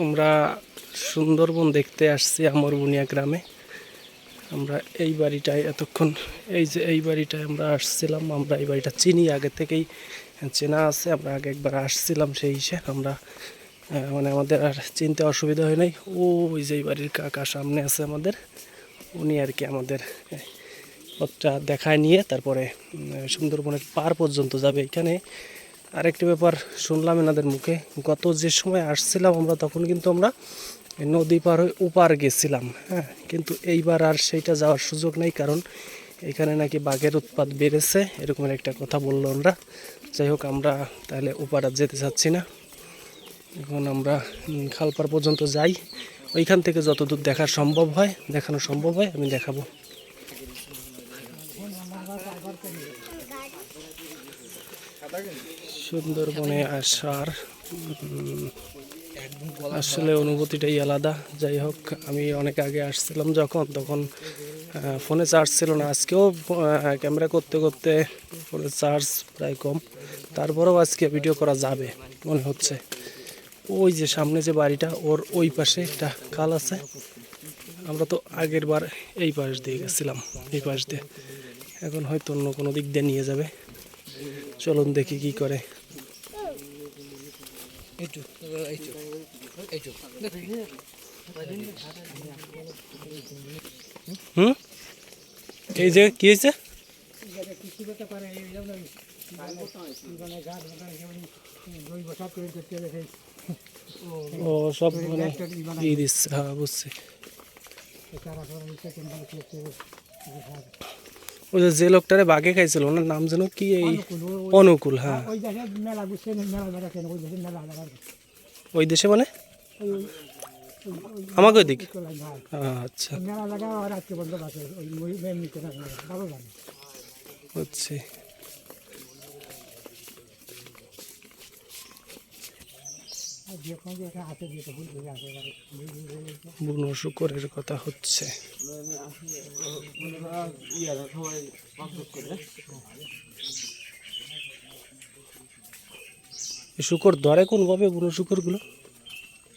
আমরা সুন্দরবন দেখতে আসছি আমর বুনিয়া গ্রামে। আমরা এই বাড়িটায় এতক্ষণ, এই যে এই বাড়িটায় আমরা আসছিলাম, আমরা এই বাড়িটা চিনি, আগে থেকেই চেনা আছে, আমরা আগে একবার আসছিলাম সেই হিসেবে আমরা মানে আমাদের আর চিনতে অসুবিধা হয় নাই। ওই যে এই বাড়ির কাকা সামনে আছে আমাদের, উনি আর কি আমাদের পথটা দেখায় নিয়ে তারপরে সুন্দরবনের পার পর্যন্ত যাবে এখানে। আরেকটি ব্যাপার শুনলাম এনাদের মুখে। গত যে সময় আসছিলাম আমরা, তখন কিন্তু আমরা নদী পার হয়ে উপার গেছিলাম হ্যাঁ? কিন্তু এইবার আর সেইটা যাওয়ার সুযোগ নেই, কারণ এখানে নাকি বাঘের উৎপাত বেড়েছে এরকমের একটা কথা বলল ওরা যাই হোক, আমরা তাহলে উপার আর যেতে চাচ্ছি না। এখন আমরা খালপার পর্যন্ত যাই। ওইখান থেকে যতদূর দেখা সম্ভব হয়, দেখানো সম্ভব হয়, আমি দেখাবো। সুন্দরবনে আসার আসলে অনুভূতিটাই আলাদা। যাই হোক, আমি অনেক আগে আসছিলাম যখন, তখন ফোনে চার্জ ছিল না। আজকেও ক্যামেরা করতে করতে ফোনে চার্জ প্রায় কম। তারপরেও আজকে ভিডিও করা যাবে, মনে হচ্ছে। ওই যে সামনে যে বাড়িটা, ওর ওই পাশে একটা খাল আছে। আমরা তো আগের বার এই পাশ দিয়ে গেছিলাম, এই পাশ দিয়ে। এখন হয়তো অন্য কোনো দিক দিয়ে নিয়ে যাবে। চলুন দেখি কি করে। হুম? এই যে কি হয়েছে? ও সব মানে হ্যাঁ বুঝছি। ওই যে লোকটারে বাঘে খাইছিল ওনার নাম যেন কি এই অনুকূল হ্যাঁ। ওই দেশে মানে? আমাকে ওই দিক? আচ্ছা। বুঝছি। বুনো শুকরের কথা হচ্ছে। এই শুকর ধরে কোন ভাবে বুনো শুকরগুলো?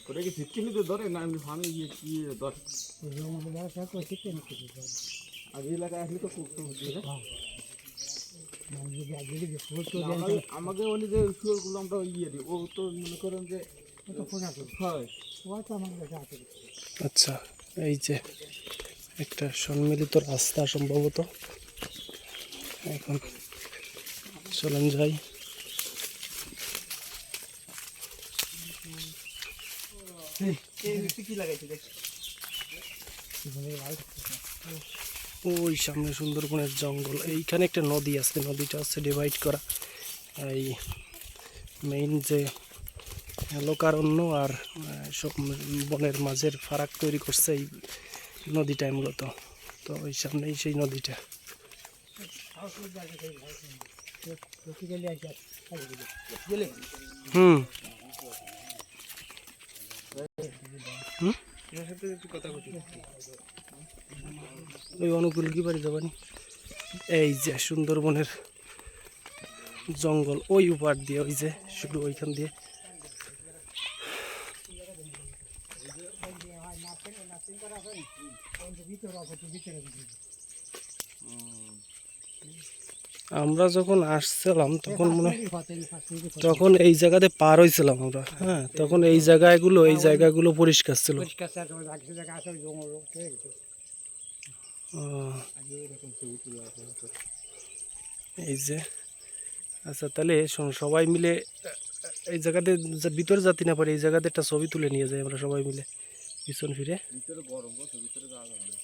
ওটা কি ধরে না এমনি ফার্মে গিয়ে কি ধরে? করে। আর এলাকায় আসলে তো হচ্ছে আমাকে বলি যে শুয়োরগুলো আমরা ইয়ে দিই। ও তো মনে করেন যে হয়। আচ্ছা এই যে। একটা সম্মিলিত রাস্তা সম্ভবত। এখন চলেন যাই। ওই সামনে সুন্দরবনের জঙ্গল। এইখানে একটা নদী আছে, নদীটা হচ্ছে ডিভাইড করা। এই মেইন যে লোকারণ্য আর সব বনের মাঝের ফারাক তৈরি করছে এই নদীটাই মূলত। তো ওই সামনেই সেই নদীটা। হুম। ওই অনুকূল কি বাড়ি যাবানি এই যে সুন্দরবনের জঙ্গল, ওই উপার দিয়ে, ওই যে শুরু ওইখান দিয়ে আমরা যখন আসছিলাম, তখন মনে তখন এই জায়গাতে পার হয়েছিলাম আমরা হ্যাঁ তখন এই জায়গাগুলো এই জায়গাগুলো পরিষ্কার ছিল। এই যে আচ্ছা তাহলে সবাই মিলে, এই জায়গাতে ভিতরে যাতে না পারে, এই জায়গাতে একটা ছবি তুলে নিয়ে যাই আমরা সবাই মিলে। পিছন ফিরে? ভিতরে গরম ভিতরে যাওয়া যাবে না।